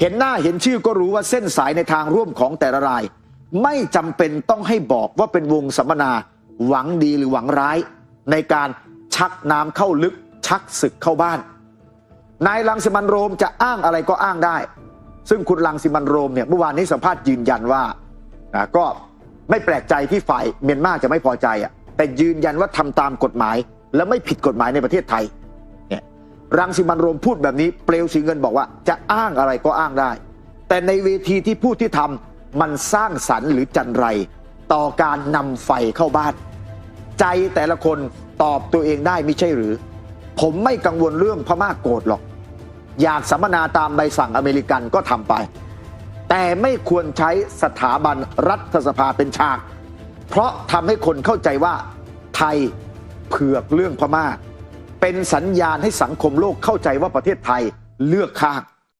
เห็นหน้าเห็นชื่อก็รู้ว่าเส้นสายในทางร่วมของแต่ละราย ไม่จำเป็นต้องให้บอกว่าเป็นวงสัมมนา หวังดีหรือหวังร้าย ในการชักน้ำเข้าลึก ชักศึกเข้าบ้าน นายลังสิมันโรมจะอ้างอะไรก็อ้างได้ ซึ่งคุณลังสิมันโรมเนี่ยเมื่อวานนี้สัมภาษณ์ยืนยันว่าก็ไม่แปลกใจที่ฝ่ายเมียนมาจะไม่พอใจอะแต่ยืนยันว่าทำตามกฎหมาย และไม่ผิดกฎหมายในประเทศไทย รังสิมันโรมพูดแบบนี้เปลวสีเงินบอกว่าจะอ้างอะไรก็อ้างได้ แต่ในเวทีที่พูดที่ทำมันสร้างสรรค์หรือจันไร ต่อการนำไฟเข้าบ้าน ใจแต่ละคนตอบตัวเองได้ไม่ใช่หรือ ผมไม่กังวลเรื่องพม่าโกรธหรอก อยากสัมมนาตามใบสั่งอเมริกันก็ทำไป แต่ไม่ควรใช้สถาบันรัฐสภาเป็นฉาก เพราะทำให้คนเข้าใจว่าไทยเผือกเรื่องพม่า เป็นสัญญาณให้สังคมโลกเข้าใจว่าประเทศไทยเลือกข้าง